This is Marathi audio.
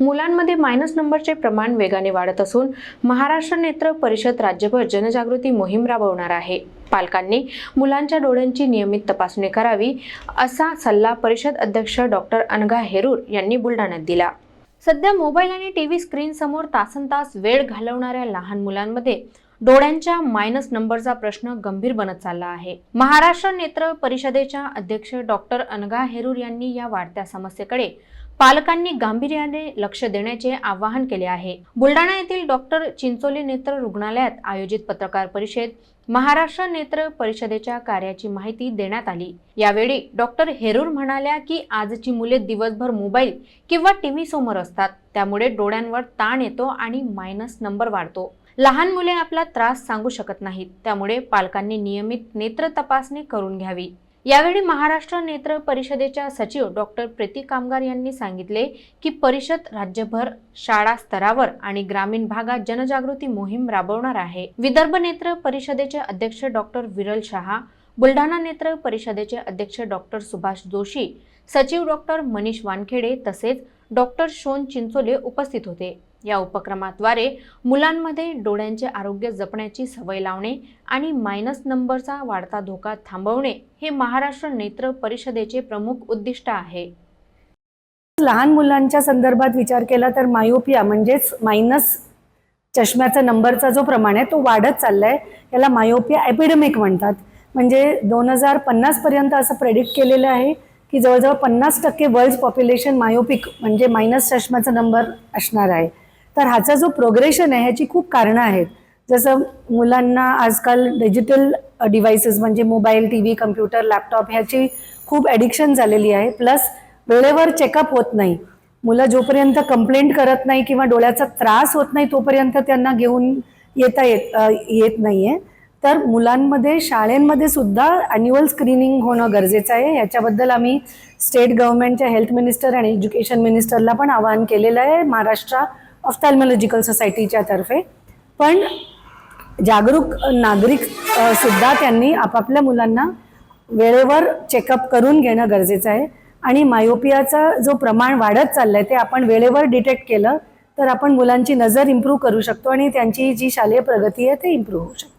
मुलांमध्ये मायनस नंबरचे प्रमाण वेगाने वाढत असून महाराष्ट्र नेत्र परिषद राज्यभर जनजागृती मोहीम राबवणार आहे. पालकांनी मुलांच्या डोळ्यांची नियमित तपासणी करावी असा सल्ला परिषद अध्यक्ष डॉक्टर अनघा हेरूर यांनी बुलढाण्यात दिला. सध्या मोबाईल आणि टीव्ही स्क्रीन समोर तासन तास वेळ घालवणाऱ्या लहान मुलांमध्ये डोळ्यांच्या मायनस नंबरचा प्रश्न गंभीर बनत चालला आहे. महाराष्ट्र नेत्र परिषदेच्या अध्यक्ष डॉक्टर अनघा हेरूर यांनी या वाढत्या समस्येकडे पालकांनी गांभीर्याने लक्ष देण्याचे आवाहन केले आहे. बुलढाणा येथील डॉक्टर चिंचोली नेत्र रुग्णालयात आयोजित पत्रकार परिषद महाराष्ट्र नेत्र परिषदेच्या कार्याची माहिती देण्यात आली. यावेळी डॉक्टर हेरूर म्हणाल्या की आजची मुले दिवसभर मोबाईल किंवा टीव्ही समोर असतात. त्यामुळे डोळ्यांवर ताण येतो आणि मायनस नंबर वाढतो. लहान मुले आपला त्रास सांगू शकत नाहीत. त्यामुळे पालकांनी नियमित नेत्र तपासणी करून घ्यावी. यावेळी महाराष्ट्र नेत्र परिषदेच्या सचिव डॉक्टर प्रीती कामगार यांनी सांगितले की परिषद राज्यभर शाळा स्तरावर आणि ग्रामीण भागात जनजागृती मोहीम राबवणार आहे. विदर्भ नेत्र परिषदेचे अध्यक्ष डॉक्टर विरल शहा बुलढाणा नेत्र परिषदेचे अध्यक्ष डॉक्टर सुभाष जोशी सचिव डॉक्टर मनीष वानखेडे तसेच डॉक्टर शोन चिंचोले उपस्थित होते. या उपक्रमाद्वारे मुलांमध्ये डोळ्यांचे आरोग्य जपण्याची सवय लावणे आणि मायनस नंबरचा वाढता धोका थांबवणे हे महाराष्ट्र नेत्र परिषदेचे प्रमुख उद्दिष्ट आहे. लहान मुलांच्या संदर्भात विचार केला तर मायोपिया म्हणजेच मायनस चष्म्याचा नंबरचा जो प्रमाण आहे तो वाढत चाललाय. याला मायोपिया एपिडेमिक म्हणतात. म्हणजे दोन हजार पन्नास पर्यंत असं प्रेडिक्ट केलेलं आहे की जवळजवळ पन्नास टक्के वर्ल्ड पॉप्युलेशन मायोपिक म्हणजे मायनस चष्म्याचा नंबर असणार आहे. तर ह्याचा जो प्रोग्रेशन आहे ह्याची खूप कारणं आहेत. जसं मुलांना आजकाल डिजिटल डिव्हाइसेस म्हणजे mobile T V computer laptop ह्याची खूप ॲडिक्शन झालेली आहे. प्लस वेळेवर चेकअप होत नाही. मुलं जोपर्यंत कंप्लेंट करत नाही किंवा डोळ्याचा त्रास होत नाही तोपर्यंत त्यांना घेऊन येता येत येत नाही आहे तर मुलांमध्ये शाळेंमध्ये सुद्धा ॲन्युअल स्क्रीनिंग होणं गरजेचं आहे. याच्याबद्दल आम्ही स्टेट गव्हर्नमेंटच्या हेल्थ मिनिस्टर आणि एज्युकेशन मिनिस्टरला पण आवाहन केलेलं आहे. महाराष्ट्र ऑफ्थॅल्मॉलॉजिकल सोसायटीच्या तर्फे. पण जागरूक नागरिक सुद्धा त्यांनी आपापल्या मुलांना वेळेवर चेकअप करून घेणं गरजेचं आहे. आणि मायोपियाचा जो प्रमाण वाढत चाललंय ते आपण वेळेवर डिटेक्ट केलं तर आपण मुलांची नजर इम्प्रूव्ह करू शकतो आणि त्यांची जी शालेय प्रगती आहे ते इम्प्रूव्ह होऊ शकते.